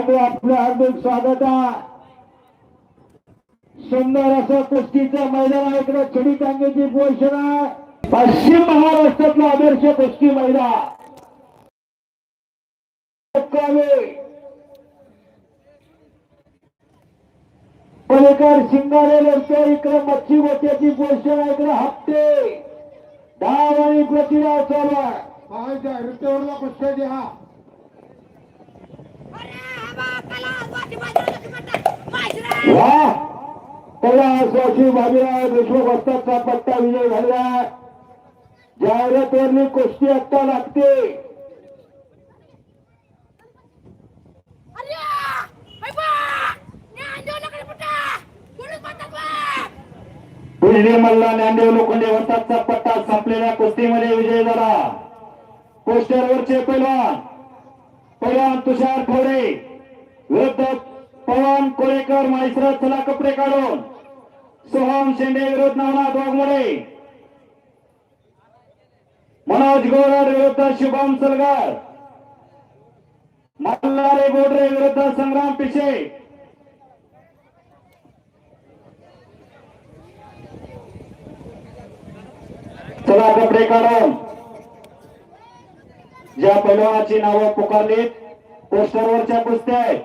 आणि आपलं हार्दिक स्वागत आहे. सुंदर असं कुस्तीचं मैदान आहे इकडे छडी टांगेची घोषणा पश्चिम महाराष्ट्रातलं आदर्श कुस्ती मैदान. पलीकड शिंगारे लोकच्या इकडे मच्छी गोट्याची घोषणा इकडे हप्ते. डाव आणि प्रतिभा चालू आहे. पाहायच्या ऋतूवरला कुस्त्या द्या कैलासवासी बाबीराव देशमुख वस्तादचा पट्टा विजय झाला जाहिरातवरली कुस्ती आत्ता लागते. मल्ला ज्ञानदेव लोखंडे वस्तादचा पट्टा संपलेल्या कुस्तीमध्ये विजय झाला. पोस्टरवरचे पैलवान पवन तुषार खोडे. विरुद्ध पवन कोळेकर माहिसरा चला कपडे काढून. सोहम शेंडे विरुद्ध नवनाथ वाघमोडे. मनोज गोरड विरुद्ध शुभम सलगर. मल्हारे बोडरे विरुद्ध संग्राम पिशे. चला कपडे काढून. ज्या पैलवानाची नावं पुकारलीत. पोस्टरवरच्या कुस्त्या आहेत.